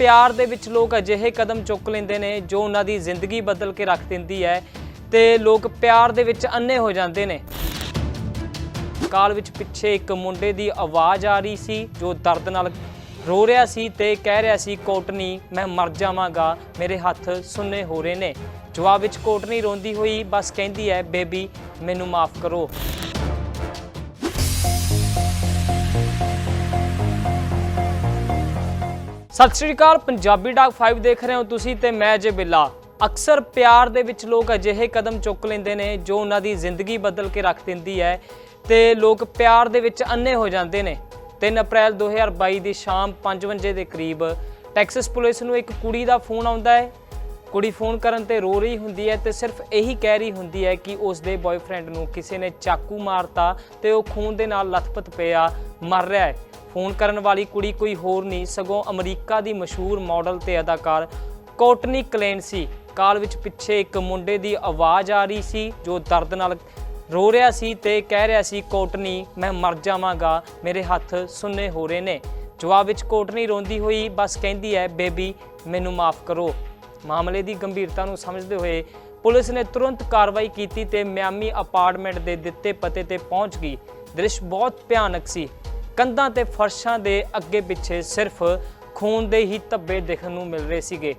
ਪਿਆਰ ਦੇ ਵਿੱਚ ਲੋਕ ਅਜਿਹੇ ਕਦਮ ਚੁੱਕ ਲੈਂਦੇ ਨੇ ਜੋ ਉਹਨਾਂ ਦੀ ਜ਼ਿੰਦਗੀ ਬਦਲ ਕੇ ਰੱਖ ਦਿੰਦੀ ਹੈ ਤੇ ਲੋਕ ਪਿਆਰ ਦੇ ਵਿੱਚ ਅੰਨੇ ਹੋ ਜਾਂਦੇ ਨੇ। ਕਾਲ ਵਿੱਚ ਪਿੱਛੇ ਇੱਕ ਮੁੰਡੇ ਦੀ ਆਵਾਜ਼ ਆ ਰਹੀ ਸੀ ਜੋ ਦਰਦ ਨਾਲ ਰੋ ਰਿਹਾ ਸੀ ਤੇ ਕਹਿ ਰਿਹਾ ਸੀ, ਕੋਟਨੀ, ਮੈਂ ਮਰ ਜਾਵਾਂਗਾ, ਮੇਰੇ ਹੱਥ ਸੁੰਨੇ ਹੋ ਰਹੇ ਨੇ। ਜਵਾਬ ਵਿੱਚ ਕੋਟਨੀ ਰੋਂਦੀ ਹੋਈ ਬਸ ਕਹਿੰਦੀ ਹੈ, ਬੇਬੀ, ਮੈਨੂੰ ਮਾਫ ਕਰੋ। ਸਤਿ ਸ਼੍ਰੀ ਅਕਾਲ, ਪੰਜਾਬੀ ਡਾਕ 5 ਦੇਖ ਰਹੇ ਹੋ ਤੁਸੀਂ ਤੇ ਮੈਂ ਜੇ ਬਿੱਲਾ। ਅਕਸਰ ਪਿਆਰ ਦੇ ਵਿੱਚ ਲੋਕ ਅਜਿਹੇ ਕਦਮ ਚੁੱਕ ਲੈਂਦੇ ਨੇ ਜੋ ਉਹਨਾਂ ਦੀ ਜ਼ਿੰਦਗੀ ਬਦਲ ਕੇ ਰੱਖ ਦਿੰਦੀ ਹੈ ਤੇ ਲੋਕ ਪਿਆਰ ਦੇ ਵਿੱਚ ਅੰਨੇ ਹੋ ਜਾਂਦੇ ਨੇ। 3 ਅਪ੍ਰੈਲ 2022 ਦੀ ਸ਼ਾਮ 5 ਵਜੇ ਦੇ ਕਰੀਬ ਟੈਕਸਸ ਪੁਲਿਸ ਨੂੰ ਇੱਕ ਕੁੜੀ ਦਾ ਫੋਨ ਆਉਂਦਾ ਹੈ। ਕੁੜੀ ਫੋਨ ਕਰਨ ਤੇ ਰੋ ਰਹੀ ਹੁੰਦੀ ਹੈ ਤੇ ਸਿਰਫ ਇਹੀ ਕਹਿ ਰਹੀ ਹੁੰਦੀ ਹੈ ਕਿ ਉਸ ਦੇ ਬॉयਫ੍ਰੈਂਡ ਨੂੰ ਕਿਸੇ ਨੇ ਚਾਕੂ ਮਾਰਤਾ ਤੇ ਉਹ ਖੂਨ ਦੇ ਨਾਲ ਲਥਪਥ ਪਿਆ, ਮਰ ਰਿਹਾ ਹੈ। ਫੋਨ ਕਰਨ ਵਾਲੀ ਕੁੜੀ ਕੋਈ ਹੋਰ ਨਹੀਂ, ਸਗੋਂ ਅਮਰੀਕਾ ਦੀ ਮਸ਼ਹੂਰ ਮਾਡਲ ਤੇ ਅਦਾਕਾਰ ਕੋਟਨੀ ਕਲੇਨ ਸੀ। ਕਾਲ ਵਿੱਚ ਪਿੱਛੇ ਇੱਕ ਮੁੰਡੇ ਦੀ ਆਵਾਜ਼ ਆ ਰਹੀ ਸੀ, ਜੋ ਦਰਦ ਨਾਲ ਰੋ ਰਿਹਾ ਸੀ ਤੇ ਕਹਿ ਰਿਹਾ ਸੀ, ਕੋਟਨੀ, ਮੈਂ ਮਰ ਜਾਵਾਂਗਾ, ਮੇਰੇ ਹੱਥ ਸੁੰਨੇ ਹੋ ਰਹੇ ਨੇ। ਜਵਾਬ ਵਿੱਚ ਕੋਟਨੀ ਰੋਂਦੀ ਹੋਈ ਬਸ ਕਹਿੰਦੀ ਹੈ, ਬੇਬੀ, ਮੈਨੂੰ ਮਾਫ ਕਰੋ। ਮਾਮਲੇ ਦੀ ਗੰਭੀਰਤਾ ਨੂੰ ਸਮਝਦੇ ਹੋਏ ਪੁਲਿਸ ਨੇ ਤੁਰੰਤ ਕਾਰਵਾਈ ਕੀਤੀ ਤੇ ਮਿਆਮੀ ਅਪਾਰਟਮੈਂਟ ਦੇ ਦਿੱਤੇ ਪਤੇ ਤੇ ਪਹੁੰਚ ਗਈ। ਦ੍ਰਿਸ਼ ਬਹੁਤ ਭਿਆਨਕ ਸੀ। ਕੰਧਾਂ ਤੇ ਫਰਸ਼ਾਂ ਦੇ ਅੱਗੇ ਪਿੱਛੇ ਸਿਰਫ ਖੂਨ ਦੇ ਹੀ ਧੱਬੇ ਦੇਖਣ ਨੂੰ ਮਿਲ ਰਹੇ ਸੀਗੇ।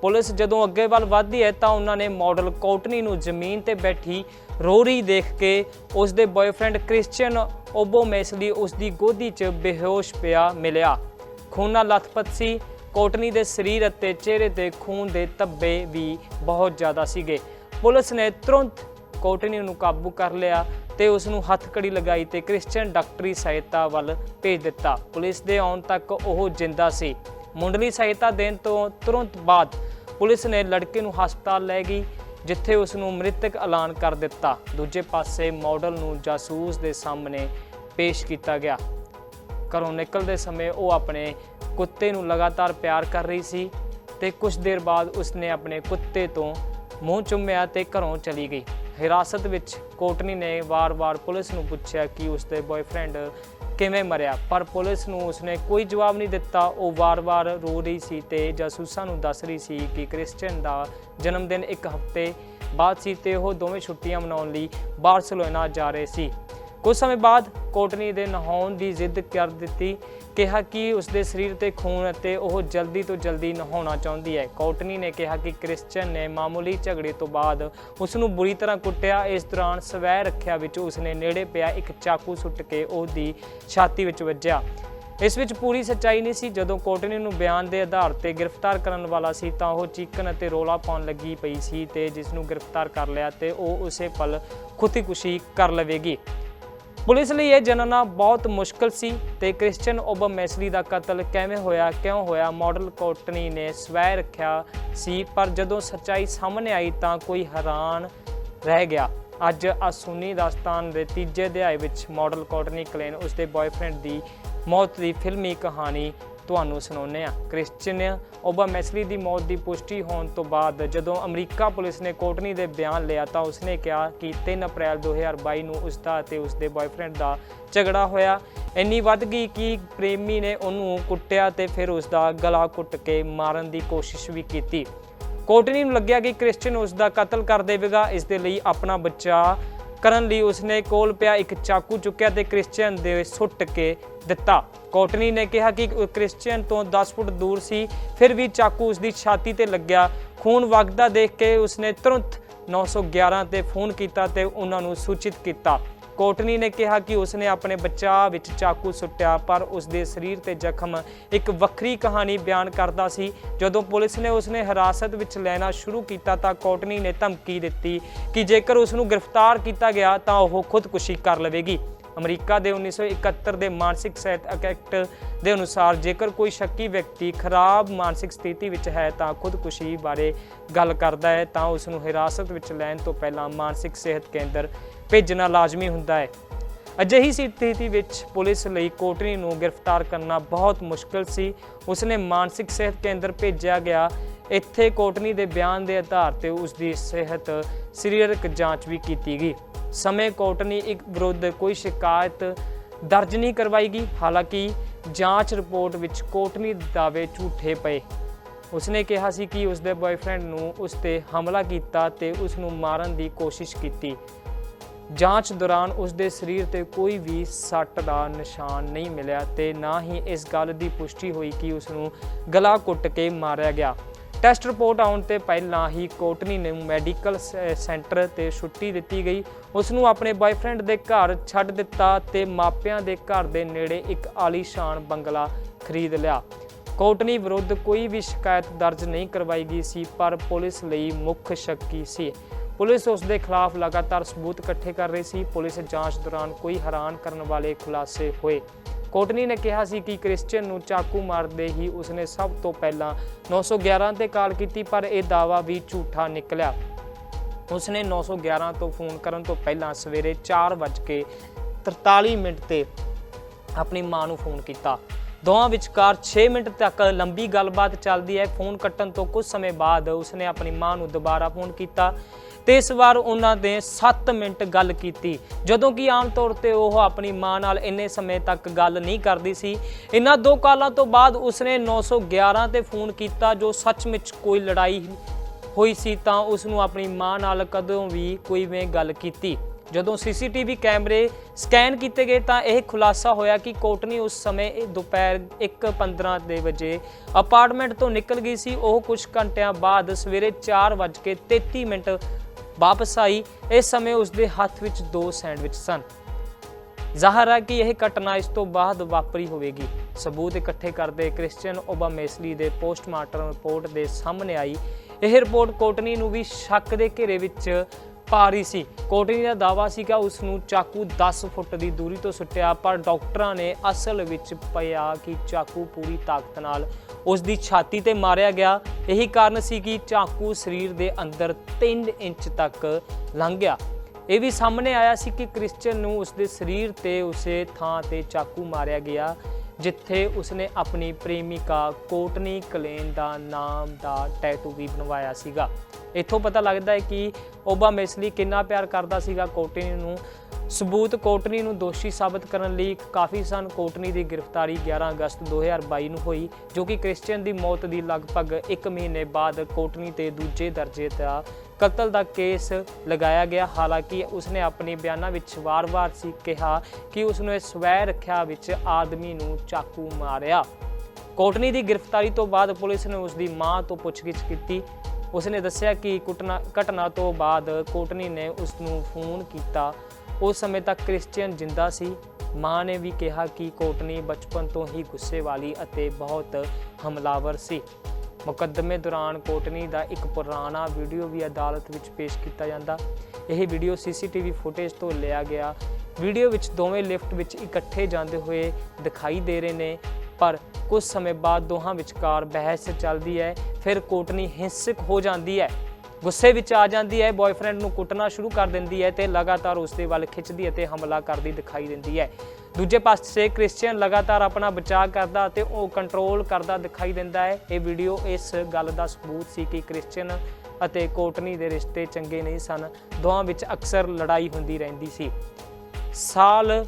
ਪੁਲਿਸ ਜਦੋਂ ਅੱਗੇ ਵੱਲ ਵਧਦੀ ਹੈ ਤਾਂ ਉਹਨਾਂ ਨੇ ਮਾਡਲ ਕੋਟਨੀ ਨੂੰ ਜ਼ਮੀਨ ਤੇ ਬੈਠੀ ਰੋਰੀ ਦੇਖ ਕੇ ਉਸ ਦੇ ਬॉयਫ੍ਰੈਂਡ ਕ੍ਰਿਸਚੀਅਨ ਓਬੋ ਉਸ ਦੀ ਗੋਦੀ 'ਚ ਬੇਹੋਸ਼ ਪਿਆ ਮਿਲਿਆ। ਖੂਨਾ ਲਥਪਥ ਸੀ, ਕੋਟਨੀ ਦੇ ਸਰੀਰ ਅਤੇ ਚਿਹਰੇ ਤੇ ਖੂਨ ਦੇ ਧੱਬੇ ਵੀ ਬਹੁਤ ਜ਼ਿਆਦਾ ਸੀਗੇ। ਪੁਲਿਸ ਨੇ ਤੁਰੰਤ ਕੋਟਨੀ ਨੂੰ ਕਾਬੂ ਕਰ ਲਿਆ ਤੇ ਉਸ ਨੂੰ ਹੱਥਕੜੀ ਲਗਾਈ ਤੇ ਕ੍ਰਿਸਚੀਅਨ ਡਾਕਟਰੀ ਸਹਾਇਤਾ ਵੱਲ ਭੇਜ ਦਿੱਤਾ। ਪੁਲਿਸ ਦੇ ਆਉਣ ਤੱਕ ਉਹ ਜਿੰਦਾ ਸੀ। ਮੁੰਡਲੀ ਸਹਾਇਤਾ ਦੇਣ ਤੋਂ ਤੁਰੰਤ ਬਾਅਦ ਪੁਲਿਸ ਨੇ ਲੜਕੇ ਨੂੰ ਹਸਪਤਾਲ ਲੈ ਗਈ, ਜਿੱਥੇ ਉਸ ਨੂੰ ਮ੍ਰਿਤਕ ਐਲਾਨ ਕਰ ਦਿੱਤਾ। ਦੂਜੇ ਪਾਸੇ ਮਾਡਲ ਨੂੰ ਜਾਸੂਸ ਦੇ ਸਾਹਮਣੇ ਪੇਸ਼ ਕੀਤਾ ਗਿਆ। ਘਰੋਂ ਨਿਕਲਦੇ ਸਮੇਂ ਉਹ ਆਪਣੇ ਕੁੱਤੇ ਨੂੰ ਲਗਾਤਾਰ ਪਿਆਰ ਕਰ ਰਹੀ ਸੀ ਤੇ ਕੁਝ ਦੇਰ ਬਾਅਦ ਉਸਨੇ ਆਪਣੇ ਕੁੱਤੇ ਤੋਂ ਮੂੰਹ ਚੁੰਮਿਆ ਤੇ ਘਰੋਂ ਚਲੀ ਗਈ। ਹਿਰਾਸਤ ਵਿੱਚ ਕੋਟਨੀ ਨੇ ਵਾਰ-ਵਾਰ ਪੁਲਿਸ ਨੂੰ ਪੁੱਛਿਆ ਕਿ ਉਸਦੇ ਬॉयਫ੍ਰੈਂਡ ਕਿਵੇਂ ਮਰਿਆ, ਪਰ ਪੁਲਿਸ ਨੂੰ ਉਸਨੇ ਕੋਈ ਜਵਾਬ ਨਹੀਂ ਦਿੱਤਾ। ਉਹ ਵਾਰ-ਵਾਰ ਰੋ ਰਹੀ ਸੀ ਤੇ ਜਾਸੂਸਾਂ ਨੂੰ ਦੱਸ ਰਹੀ ਸੀ ਕਿ ਕ੍ਰਿਸਚੀਅਨ ਦਾ ਜਨਮ ਦਿਨ ਇੱਕ ਹਫ਼ਤੇ ਬਾਅਦ ਸੀ ਤੇ ਉਹ ਦੋਵੇਂ ਛੁੱਟੀਆਂ ਮਨਾਉਣ ਲਈ ਬਾਰਸਲੋਨਾ ਜਾ ਰਹੇ ਸੀ। ਕੁਝ ਸਮੇਂ ਬਾਅਦ ਕੋਟਨੀ ਦੇ ਨਹਾਉਣ ਦੀ ਜ਼ਿੱਦ ਕਰ ਦਿੱਤੀ, ਕਿਹਾ ਕਿ ਉਸ ਦੇ ਸਰੀਰ ਤੇ ਖੂਨ ਅਤੇ ਉਹ ਜਲਦੀ ਤੋਂ ਜਲਦੀ ਨਹਾਉਣਾ ਚਾਹੁੰਦੀ ਹੈ। ਕੋਟਨੀ ਨੇ ਕਿਹਾ ਕਿ ਕ੍ਰਿਸਚਨ ਨੇ ਮਾਮੂਲੀ ਝਗੜੇ ਤੋਂ ਬਾਅਦ ਉਸ ਨੂੰ ਬੁਰੀ ਤਰ੍ਹਾਂ ਕੁੱਟਿਆ। ਇਸ ਦੌਰਾਨ ਸਵੈ ਰੱਖਿਆ ਵਿੱਚ ਉਸ ਨੇ ਨੇੜੇ ਪਿਆ ਇੱਕ ਚਾਕੂ ਸੁੱਟ ਕੇ ਉਸ ਦੀ ਛਾਤੀ ਵਿੱਚ ਵੱਜਿਆ। ਇਸ ਵਿੱਚ ਪੂਰੀ ਸੱਚਾਈ ਨਹੀਂ ਸੀ। ਜਦੋਂ ਕੋਟਨੀ ਨੂੰ ਬਿਆਨ ਦੇ ਆਧਾਰ ਤੇ ਗ੍ਰਿਫਤਾਰ ਕਰਨ ਵਾਲਾ ਸੀ ਤਾਂ ਉਹ ਚੀਕਣ ਅਤੇ ਰੋਲਾ ਪਾਉਣ ਲੱਗੀ ਪਈ ਸੀ ਤੇ ਜਿਸ ਨੂੰ ਗ੍ਰਿਫਤਾਰ ਕਰ ਲਿਆ ਤੇ ਉਹ ਉਸੇ ਪਲ ਖੁਦਕੁਸ਼ੀ ਕਰ ਲਵੇਗੀ। ਪੁਲਿਸ ਲਈ ਇਹ ਜਾਣਨਾ ਬਹੁਤ ਮੁਸ਼ਕਲ ਸੀ ਤੇ ਕ੍ਰਿਸਚੀਅਨ ਓਬਮ ਮੈਸਲੀ ਦਾ ਕਤਲ ਕਿਵੇਂ ਹੋਇਆ, ਕਿਉਂ ਹੋਇਆ, ਮਾਡਲ ਕੋਟਨੀ ਨੇ ਸਵੈ ਰੱਖਿਆ ਸੀ, ਪਰ ਜਦੋਂ ਸੱਚਾਈ ਸਾਹਮਣੇ ਆਈ ਤਾਂ ਕੋਈ ਹੈਰਾਨ ਰਹਿ ਗਿਆ। ਅੱਜ ਅਸੂਨੀ ਦਾਸਤਾਨ ਦੇ ਤੀਜੇ ਅਧਿਆਇ ਵਿੱਚ ਮਾਡਲ ਕੋਟਨੀ ਕਲੇਨ ਉਸਦੇ ਬॉयਫ੍ਰੈਂਡ ਦੀ ਮੌਤ ਦੀ ਫਿਲਮੀ ਕਹਾਣੀ ਤੁਹਾਨੂੰ ਸੁਣਾਉਂਦੇ ਆ ਕ੍ਰਿਸਚੀਅਨ ਓਬਾ ਮੈਸਲੀ ਦੀ ਮੌਤ ਦੀ ਪੁਸ਼ਟੀ ਹੋਣ ਤੋਂ ਬਾਅਦ ਜਦੋਂ ਅਮਰੀਕਾ ਪੁਲਿਸ ਨੇ ਕੋਟਨੀ ਦੇ ਬਿਆਨ ਲਿਆ ਤਾਂ ਉਸਨੇ ਕਿਹਾ ਕਿ 3 ਅਪ੍ਰੈਲ 2022 ਨੂੰ ਉਸਦਾ ਅਤੇ ਉਸਦੇ ਬॉयਫ੍ਰੈਂਡ ਦਾ ਝਗੜਾ ਹੋਇਆ। ਇੰਨੀ ਵੱਧ ਗਈ ਕਿ ਪ੍ਰੇਮੀ ਨੇ ਉਹਨੂੰ ਕੁੱਟਿਆ ਤੇ ਫਿਰ ਉਸਦਾ ਗਲਾ ਕੁੱਟ ਕੇ ਮਾਰਨ ਦੀ ਕੋਸ਼ਿਸ਼ ਵੀ ਕੀਤੀ। ਕੋਟਨੀ ਨੂੰ ਲੱਗਿਆ ਕਿ ਕ੍ਰਿਸਚੀਅਨ ਉਸ ਦਾ ਕਤਲ ਕਰ ਦੇਵੇਗਾ। ਇਸ ਦੇ ਲਈ ਆਪਣਾ ਬੱਚਾ ਕਰਨ ਲਈ ਉਸਨੇ ਕੋਲ ਪਿਆ ਇੱਕ ਚਾਕੂ ਚੁੱਕਿਆ ਤੇ ਕ੍ਰਿਸਚੀਅਨ ਦੇ ਸੁੱਟ ਕੇ ਦਿੱਤਾ। ਕੋਟਨੀ ਨੇ ਕਿਹਾ ਕਿ ਉਹ ਕ੍ਰਿਸਚੀਅਨ ਤੋਂ 10 ਫੁੱਟ ਦੂਰ ਸੀ, ਫਿਰ ਵੀ ਚਾਕੂ ਉਸਦੀ ਛਾਤੀ ਤੇ ਲੱਗਿਆ। ਖੂਨ ਵਗਦਾ ਦੇਖ ਕੇ ਉਸਨੇ ਤੁਰੰਤ 911 ਤੇ ਫੋਨ ਕੀਤਾ ਤੇ ਉਹਨਾਂ ਨੂੰ ਸੂਚਿਤ ਕੀਤਾ। ਕੋਟਨੀ ਨੇ ਕਿਹਾ ਕਿ ਉਸਨੇ ਆਪਣੇ ਬੱਚਾ ਵਿੱਚ ਚਾਕੂ ਸੁੱਟਿਆ, ਪਰ ਉਸਦੇ ਸਰੀਰ ਤੇ ਜ਼ਖਮ ਇੱਕ ਵੱਖਰੀ ਕਹਾਣੀ ਬਿਆਨ ਕਰਦਾ ਸੀ। ਜਦੋਂ ਪੁਲਿਸ ਨੇ ਉਸਨੇ ਹਿਰਾਸਤ ਵਿੱਚ ਲੈਣਾ ਸ਼ੁਰੂ ਕੀਤਾ ਤਾਂ ਕੋਟਨੀ ਨੇ ਧਮਕੀ ਦਿੱਤੀ ਕਿ ਜੇਕਰ ਉਸ ਨੂੰ ਗ੍ਰਿਫਤਾਰ ਕੀਤਾ ਗਿਆ ਤਾਂ ਉਹ ਖੁਦਕੁਸ਼ੀ ਕਰ ਲਵੇਗੀ। ਅਮਰੀਕਾ ਦੇ 1971 ਦੇ ਮਾਨਸਿਕ ਸਿਹਤ ਐਕਟ ਦੇ ਅਨੁਸਾਰ ਜੇਕਰ ਕੋਈ ਸ਼ੱਕੀ ਵਿਅਕਤੀ ਖਰਾਬ ਮਾਨਸਿਕ ਸਥਿਤੀ ਵਿੱਚ ਹੈ ਤਾਂ ਖੁਦਕੁਸ਼ੀ ਬਾਰੇ ਗੱਲ ਕਰਦਾ ਹੈ, ਤਾਂ ਉਸ ਨੂੰ ਹਿਰਾਸਤ ਵਿੱਚ ਲੈਣ ਤੋਂ ਪਹਿਲਾਂ ਮਾਨਸਿਕ ਸਿਹਤ ਕੇਂਦਰ ਭੇਜਣਾ ਲਾਜ਼ਮੀ ਹੁੰਦਾ ਹੈ। ਅਜਿਹੀ ਸਥਿਤੀ ਵਿੱਚ ਪੁਲਿਸ ਲਈ ਕੋਟਨੀ ਨੂੰ ਗ੍ਰਿਫਤਾਰ ਕਰਨਾ ਬਹੁਤ ਮੁਸ਼ਕਲ ਸੀ। ਉਸਨੇ ਮਾਨਸਿਕ ਸਿਹਤ ਕੇਂਦਰ ਭੇਜਿਆ ਗਿਆ। ਇੱਥੇ ਕੋਟਨੀ ਦੇ ਬਿਆਨ ਦੇ ਆਧਾਰ ਤੇ ਉਸ ਦੀ ਸਿਹਤ ਸਰੀਰਕ ਜਾਂਚ ਵੀ ਕੀਤੀ ਗਈ। ਸਮੇਂ ਕੋਟਨੀ ਇੱਕ ਵਿਰੁੱਧ ਕੋਈ ਸ਼ਿਕਾਇਤ ਦਰਜ ਨਹੀਂ ਕਰਵਾਈ ਗਈ ਹਾਲਾਂਕਿ ਜਾਂਚ ਰਿਪੋਰਟ ਵਿੱਚ ਕੋਟਨੀ ਦਾਅਵੇ ਝੂਠੇ ਪਏ। ਉਸਨੇ ਕਿਹਾ ਸੀ ਕਿ ਉਸਦੇ ਬॉयਫ੍ਰੈਂਡ ਨੂੰ ਉਸ ਤੇ ਹਮਲਾ ਕੀਤਾ ਤੇ ਉਸ ਨੂੰ ਮਾਰਨ ਦੀ ਕੋਸ਼ਿਸ਼ ਕੀਤੀ। ਜਾਂਚ ਦੌਰਾਨ ਉਸ ਦੇ ਸਰੀਰ ਤੇ ਕੋਈ ਵੀ ਸੱਟ ਦਾ ਨਿਸ਼ਾਨ ਨਹੀਂ ਮਿਲਿਆ ਤੇ ਨਾ ਹੀ ਇਸ ਗੱਲ ਦੀ ਪੁਸ਼ਟੀ ਹੋਈ ਕਿ ਉਸ ਨੂੰ ਗਲਾ ਕੁੱਟ ਕੇ ਮਾਰਿਆ ਗਿਆ। ਟੈਸਟ ਰਿਪੋਰਟ ਆਉਣ ਤੇ ਪਹਿਲਾਂ ਹੀ ਕੋਟਨੀ ਨੂੰ ਮੈਡੀਕਲ ਸੈਂਟਰ ਤੇ ਛੁੱਟੀ ਦਿੱਤੀ ਗਈ। ਉਸ ਨੂੰ ਆਪਣੇ ਬॉयਫ੍ਰੈਂਡ ਦੇ ਘਰ ਛੱਡ ਦਿੱਤਾ ਤੇ ਮਾਪਿਆਂ ਦੇ ਘਰ ਦੇ ਨੇੜੇ ਇੱਕ ਆਲੀਸ਼ਾਨ ਬੰਗਲਾ ਖਰੀਦ ਲਿਆ। ਕੋਟਨੀ ਵਿਰੁੱਧ ਕੋਈ ਵੀ ਸ਼ਿਕਾਇਤ ਦਰਜ ਨਹੀਂ ਕਰਵਾਈ ਗਈ ਸੀ, ਪਰ ਪੁਲਿਸ ਲਈ ਮੁੱਖ ਸ਼ੱਕੀ ਸੀ। ਪੁਲਿਸ ਉਸ ਦੇ ਖਿਲਾਫ ਲਗਾਤਾਰ ਸਬੂਤ ਇਕੱਠੇ ਕਰ ਰਹੀ ਸੀ। ਪੁਲਿਸ ਜਾਂਚ ਦੌਰਾਨ ਕੋਈ ਹੈਰਾਨ ਕਰਨ ਵਾਲੇ ਖੁਲਾਸੇ ਹੋਏ। ਕੋਟਨੀ ਨੇ ਕਿਹਾ ਸੀ ਕਿ ਕ੍ਰਿਸਚੀਅਨ ਨੂੰ ਚਾਕੂ ਮਾਰਦੇ ਹੀ ਉਸਨੇ ਸਭ ਤੋਂ ਪਹਿਲਾਂ 911 ਤੇ ਕਾਲ ਕੀਤੀ, ਪਰ ਇਹ ਦਾਅਵਾ ਵੀ ਝੂਠਾ ਨਿਕਲਿਆ। ਉਸਨੇ 911 ਤੋਂ ਫੋਨ ਕਰਨ ਤੋਂ ਪਹਿਲਾਂ ਸਵੇਰੇ 4:43 ਮਿੰਟ ਤੇ ਆਪਣੀ ਮਾਂ ਨੂੰ ਫੋਨ ਕੀਤਾ। ਦੋਵਾਂ ਵਿਚਕਾਰ 6 ਮਿੰਟ ਤੱਕ ਲੰਬੀ ਗੱਲਬਾਤ ਚੱਲਦੀ ਹੈ। ਫੋਨ ਕੱਟਣ ਤੋਂ ਕੁਝ ਸਮੇਂ ਬਾਅਦ ਉਸਨੇ ਆਪਣੀ ਮਾਂ ਨੂੰ ਦੁਬਾਰਾ ਫੋਨ ਕੀਤਾ। ਤੇ ਇਸ ਵਾਰ ਉਹਨਾਂ ਨੇ 7 ਮਿੰਟ ਗੱਲ ਕੀਤੀ। ਜਦੋਂ ਕਿ ਆਮ ਤੌਰ ਤੇ ਉਹ ਆਪਣੀ ਮਾਂ ਨਾਲ ਇੰਨੇ ਸਮੇਂ ਤੱਕ ਗੱਲ ਨਹੀਂ ਕਰਦੀ ਸੀ। ਇਹਨਾਂ ਦੋ ਕਾਲਾਂ ਤੋਂ ਬਾਅਦ ਉਸਨੇ 911 ਤੇ ਫੋਨ ਕੀਤਾ, ਜੋ ਸੱਚਮੁੱਚ ਕੋਈ ਲੜਾਈ ਹੋਈ ਸੀ ਤਾਂ ਉਸ ਨੂੰ ਆਪਣੀ ਮਾਂ ਨਾਲ ਕਦੋਂ ਵੀ ਕੋਈ ਵੀ ਗੱਲ ਕੀਤੀ। ਜਦੋਂ ਸੀਸੀਟੀਵੀ ਕੈਮਰੇ ਸਕੈਨ ਕੀਤੇ ਗਏ ਤਾਂ ਇਹ ਖੁਲਾਸਾ ਹੋਇਆ ਕਿ ਕੋਟਨੀ ਉਸ ਸਮੇਂ ਇਹ ਦੁਪਹਿਰ 1:15 ਦੇ ਵਜੇ ਅਪਾਰਟਮੈਂਟ ਤੋਂ ਨਿਕਲ ਗਈ ਸੀ। ਉਹ ਕੁਝ ਘੰਟਿਆਂ ਬਾਅਦ ਸਵੇਰੇ 4:33 ਮਿੰਟ ਵਾਪਸ ਆਈ। ਇਸ ਸਮੇਂ ਉਸ ਦੇ ਹੱਥ ਵਿੱਚ ਦੋ ਸੈਂਡਵਿਚ ਸਨ। ਜ਼ਾਹਰ ਹੈ ਕਿ ਇਹ ਘਟਨਾ ਇਸ ਤੋਂ ਬਾਅਦ ਵਾਪਰੀ ਹੋਵੇਗੀ। ਸਬੂਤ ਇਕੱਠੇ ਕਰਦੇ ਕ੍ਰਿਸਚੀਅਨ ਓਬਾਮੇਸਲੀ ਦੇ ਪੋਸਟਮਾਰਟਮ ਰਿਪੋਰਟ ਦੇ ਸਾਹਮਣੇ ਆਈ। ਇਹ ਰਿਪੋਰਟ ਕੋਟਨੀ ਨੂੰ ਵੀ ਸ਼ੱਕ ਦੇ ਘੇਰੇ ਵਿੱਚ ਭਾਰੀ ਸੀ। ਕੋਟਨੀ ਦਾ ਦਾਵਾ ਸੀਗਾ ਕਿ ਉਸ ਨੂੰ ਚਾਕੂ 10 ਫੁੱਟ ਦੀ ਦੂਰੀ ਤੋਂ ਸੁੱਟਿਆ, ਪਰ ਡਾਕਟਰਾਂ ਨੇ ਅਸਲ ਵਿੱਚ ਪਿਆ ਕਿ ਚਾਕੂ ਪੂਰੀ ਤਾਕਤ ਨਾਲ ਉਸ ਦੀ ਛਾਤੀ ਤੇ ਮਾਰਿਆ ਗਿਆ। ਇਹੀ ਕਾਰਨ ਸੀ ਕਿ ਚਾਕੂ ਸਰੀਰ ਦੇ ਅੰਦਰ 3 ਇੰਚ ਤੱਕ ਲੰਘ ਗਿਆ। ਇਹ ਵੀ ਸਾਹਮਣੇ ਆਇਆ ਸੀ ਕਿ ਕ੍ਰਿਸਚੀਅਨ ਨੂੰ ਉਸਦੇ ਸਰੀਰ ਤੇ ਉਸੇ ਥਾਂ ਤੇ ਚਾਕੂ ਮਾਰਿਆ ਗਿਆ, ਜਿੱਥੇ ਉਸਨੇ ਆਪਣੀ ਪ੍ਰੇਮਿਕਾ ਕੋਟਨੀ ਕਲੇਨ ਦਾ ਨਾਮ ਦਾ ਟੈਟੂ ਵੀ ਬਣਵਾਇਆ ਸੀਗਾ। ਇੱਥੋਂ ਪਤਾ ਲੱਗਦਾ ਹੈ ਕਿ ਓਬਾ ਮੇਸਲੀ ਕਿੰਨਾ ਪਿਆਰ ਕਰਦਾ ਸੀਗਾ ਕੋਟਨੀ ਨੂੰ। ਸਬੂਤ ਕੋਟਨੀ ਨੂੰ ਦੋਸ਼ੀ ਸਾਬਤ ਕਰਨ ਲਈ ਕਾਫੀ ਸਨ। ਕੋਟਨੀ ਦੀ ਗ੍ਰਿਫਤਾਰੀ 11 ਅਗਸਤ 2022 ਨੂੰ ਹੋਈ, ਜੋ ਕਿ ਕ੍ਰਿਸਚੀਅਨ ਦੀ ਮੌਤ ਦੀ ਲਗਭਗ 1 ਮਹੀਨੇ ਬਾਅਦ ਕੋਟਨੀ ਤੇ ਦੂਜੇ ਦਰਜੇ ਦਾ ਕਤਲ ਦਾ ਕੇਸ ਲਗਾਇਆ ਗਿਆ। ਹਾਲਾਂਕਿ ਉਸਨੇ ਆਪਣੇ ਬਿਆਨਾਂ ਵਿੱਚ ਵਾਰ-ਵਾਰ ਸੀ ਕਿਹਾ ਕਿ ਉਸਨੇ ਸਵੈ ਰੱਖਿਆ ਵਿੱਚ ਆਦਮੀ ਨੂੰ ਚਾਕੂ ਮਾਰਿਆ। ਕੋਟਨੀ ਦੀ ਗ੍ਰਿਫਤਾਰੀ ਤੋਂ ਬਾਅਦ ਪੁਲਿਸ ਨੇ ਉਸ ਦੀ ਮਾਂ ਤੋਂ ਪੁੱਛਗਿੱਛ ਕੀਤੀ। ਉਸਨੇ ਦੱਸਿਆ ਕਿ ਕੁਟਨਾ ਘਟਨਾ ਤੋਂ ਬਾਅਦ ਕੋਟਨੀ ਨੇ ਉਸ ਨੂੰ ਫੋਨ ਕੀਤਾ। ਉਸ ਸਮੇਂ ਤੱਕ ਕ੍ਰਿਸਚੀਅਨ ਜਿੰਦਾ ਸੀ। ਮਾਂ ਨੇ ਵੀ ਕਿਹਾ ਕਿ ਕੋਟਨੀ ਬਚਪਨ ਤੋਂ ਹੀ ਗੁੱਸੇ ਵਾਲੀ ਅਤੇ ਬਹੁਤ ਹਮਲਾਵਰ ਸੀ। ਮੁਕੱਦਮੇ ਦੌਰਾਨ ਕੋਟਨੀ ਦਾ ਇੱਕ ਪੁਰਾਣਾ ਵੀਡੀਓ ਵੀ ਅਦਾਲਤ ਵਿੱਚ ਪੇਸ਼ ਕੀਤਾ ਜਾਂਦਾ। ਇਹ ਵੀਡੀਓ ਸੀਸੀਟੀਵੀ ਫੁਟੇਜ ਤੋਂ ਲਿਆ ਗਿਆ। ਵੀਡੀਓ ਵਿੱਚ ਦੋਵੇਂ ਲਿਫਟ ਵਿੱਚ ਇਕੱਠੇ ਜਾਂਦੇ ਹੋਏ ਦਿਖਾਈ ਦੇ ਰਹੇ ਨੇ। ਪਰ ਕੁਝ ਸਮੇਂ ਬਾਅਦ ਦੋਹਾਂ ਵਿਚਕਾਰ ਬਹਿਸ ਚੱਲਦੀ ਹੈ, ਫਿਰ ਕੋਟਨੀ ਹਿੰਸਕ ਹੋ ਜਾਂਦੀ ਹੈ। ਗੁੱਸੇ ਵਿੱਚ ਆ ਜਾਂਦੀ ਹੈ ਬॉयਫ੍ਰੈਂਡ ਨੂੰ ਕੁੱਟਣਾ ਸ਼ੁਰੂ ਕਰ ਦਿੰਦੀ ਹੈ ਤੇ ਲਗਾਤਾਰ ਉਸ ਦੇ ਵੱਲ ਖਿੱਚਦੀ ਅਤੇ ਹਮਲਾ ਕਰਦੀ ਦਿਖਾਈ ਦਿੰਦੀ ਹੈ। ਦੂਜੇ ਪਾਸੇ ਕ੍ਰਿਸਚੀਅਨ ਲਗਾਤਾਰ ਆਪਣਾ ਬਚਾਅ ਕਰਦਾ ਅਤੇ ਉਹ ਕੰਟਰੋਲ ਕਰਦਾ ਦਿਖਾਈ ਦਿੰਦਾ ਹੈ। ਇਹ ਵੀਡੀਓ ਇਸ ਗੱਲ ਦਾ ਸਬੂਤ ਸੀ ਕਿ ਕ੍ਰਿਸਚੀਅਨ ਅਤੇ ਕੋਟਨੀ ਦੇ ਰਿਸ਼ਤੇ ਚੰਗੇ ਨਹੀਂ ਸਨ। ਦੋਹਾਂ ਵਿੱਚ ਅਕਸਰ ਲੜਾਈ ਹੁੰਦੀ ਰਹਿੰਦੀ ਸੀ। ਸਾਲ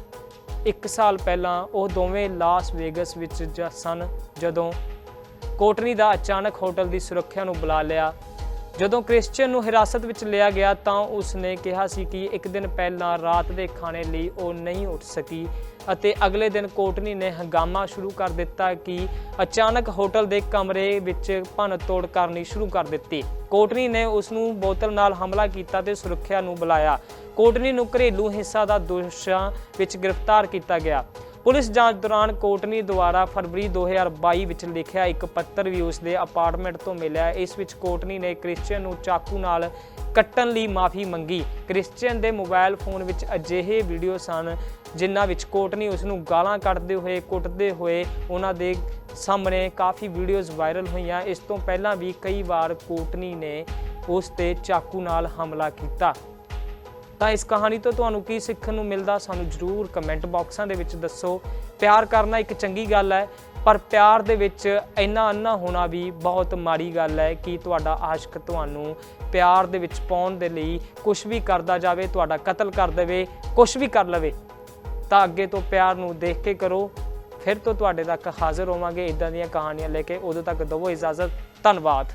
1 ਸਾਲ ਪਹਿਲਾਂ ਉਹ ਦੋਵੇਂ ਲਾਸ ਵੇਗਸ ਵਿੱਚ ਜ- ਸਨ ਜਦੋਂ ਕੋਟਨੀ ਦਾ ਅਚਾਨਕ ਹੋਟਲ ਦੀ ਸੁਰੱਖਿਆ ਨੂੰ ਬੁਲਾ ਲਿਆ ਜਦੋਂ ਕ੍ਰਿਸਚੀਅਨ ਨੂੰ ਹਿਰਾਸਤ ਵਿੱਚ ਲਿਆ ਗਿਆ ਤਾਂ ਉਸਨੇ ਕਿਹਾ ਸੀ ਕਿ ਇੱਕ ਦਿਨ ਪਹਿਲਾਂ ਰਾਤ ਦੇ ਖਾਣੇ ਲਈ ਉਹ ਨਹੀਂ ਉੱਠ ਸਕੀ ਅਤੇ ਅਗਲੇ ਦਿਨ ਕੋਟਨੀ ਨੇ ਹੰਗਾਮਾ ਸ਼ੁਰੂ ਕਰ ਦਿੱਤਾ ਕਿ ਅਚਾਨਕ ਹੋਟਲ ਦੇ ਕਮਰੇ ਵਿੱਚ ਭੰਨ ਤੋੜ ਕਰਨੀ ਸ਼ੁਰੂ ਕਰ ਦਿੱਤੀ। ਕੋਟਨੀ ਨੇ ਉਸ ਨੂੰ ਬੋਤਲ ਨਾਲ ਹਮਲਾ ਕੀਤਾ ਤੇ ਸੁਰੱਖਿਆ ਨੂੰ ਬੁਲਾਇਆ। ਕੋਟਨੀ ਨੂੰ ਘਰੇਲੂ ਹਿੱਸਾ ਦਾ ਦੋਸ਼ਾਂ ਵਿੱਚ ਗ੍ਰਿਫਤਾਰ ਕੀਤਾ ਗਿਆ। ਪੁਲਿਸ ਜਾਂਚ ਦੌਰਾਨ ਕੋਟਨੀ ਦੁਆਰਾ ਫਰਵਰੀ 2022 ਵਿੱਚ ਲਿਖਿਆ ਇੱਕ ਪੱਤਰ ਵੀ ਉਸ ਦੇ ਅਪਾਰਟਮੈਂਟ ਤੋਂ ਮਿਲਿਆ। ਇਸ ਵਿੱਚ ਕੋਟਨੀ ਨੇ ਕ੍ਰਿਸਚੀਅਨ ਨੂੰ ਚਾਕੂ ਨਾਲ ਕੱਟਣ ਲਈ ਮਾਫੀ ਮੰਗੀ। ਕ੍ਰਿਸਚੀਅਨ ਦੇ ਮੋਬਾਈਲ ਫੋਨ ਵਿੱਚ ਅਜਿਹੇ ਵੀਡੀਓ ਸਨ, ਜਿਨ੍ਹਾਂ ਵਿੱਚ ਕੋਟਨੀ ਉਸ ਨੂੰ ਗਾਲਾਂ ਕੱਢਦੇ ਹੋਏ, ਕੁੱਟਦੇ ਹੋਏ ਉਹਨਾਂ ਦੇ ਸਾਹਮਣੇ ਕਾਫੀ ਵੀਡੀਓਜ਼ ਵਾਇਰਲ ਹੋਈਆਂ। ਇਸ ਤੋਂ ਪਹਿਲਾਂ ਵੀ ਕਈ ਵਾਰ ਕੋਟਨੀ ਨੇ ਉਸ ਤੇ ਚਾਕੂ ਨਾਲ ਹਮਲਾ ਕੀਤਾ। ਤਾਂ ਇਸ ਕਹਾਣੀ ਤੋਂ ਤੁਹਾਨੂੰ ਕੀ ਸਿੱਖਣ ਨੂੰ ਮਿਲਦਾ ਸਾਨੂੰ ਜਰੂਰ ਕਮੈਂਟ ਬਾਕਸਾਂ ਦੇ ਵਿੱਚ ਦੱਸੋ। ਪਿਆਰ ਕਰਨਾ ਇੱਕ ਚੰਗੀ ਗੱਲ ਹੈ, ਪਰ ਪਿਆਰ ਦੇ ਵਿੱਚ ਇੰਨਾ ਅੰਨਾ ਹੋਣਾ ਵੀ ਬਹੁਤ ਮਾੜੀ ਗੱਲ ਹੈ ਕਿ ਤੁਹਾਡਾ ਆਸ਼ਿਕ ਤੁਹਾਨੂੰ ਪਿਆਰ ਦੇ ਵਿੱਚ ਪਾਉਣ ਦੇ ਲਈ ਕੁਝ ਵੀ ਕਰਦਾ ਜਾਵੇ, ਤੁਹਾਡਾ ਕਤਲ ਕਰ ਦੇਵੇ ਕੁਝ ਵੀ ਕਰ ਲਵੇ, ਤਾਂ ਅੱਗੇ ਤੋਂ ਪਿਆਰ ਨੂੰ ਦੇਖ ਕੇ ਕਰੋ। ਫਿਰ ਤੋਂ ਤੁਹਾਡੇ ਤੱਕ ਹਾਜ਼ਰ ਹੋਵਾਂਗੇ। ਇਦਾਂ ਦੀਆਂ ਕਹਾਣੀਆਂ ਲੈ ਕੇ ਉਦੋਂ ਤੱਕ ਦਵੋ ਇਜਾਜ਼ਤ। ਧੰਨਵਾਦ।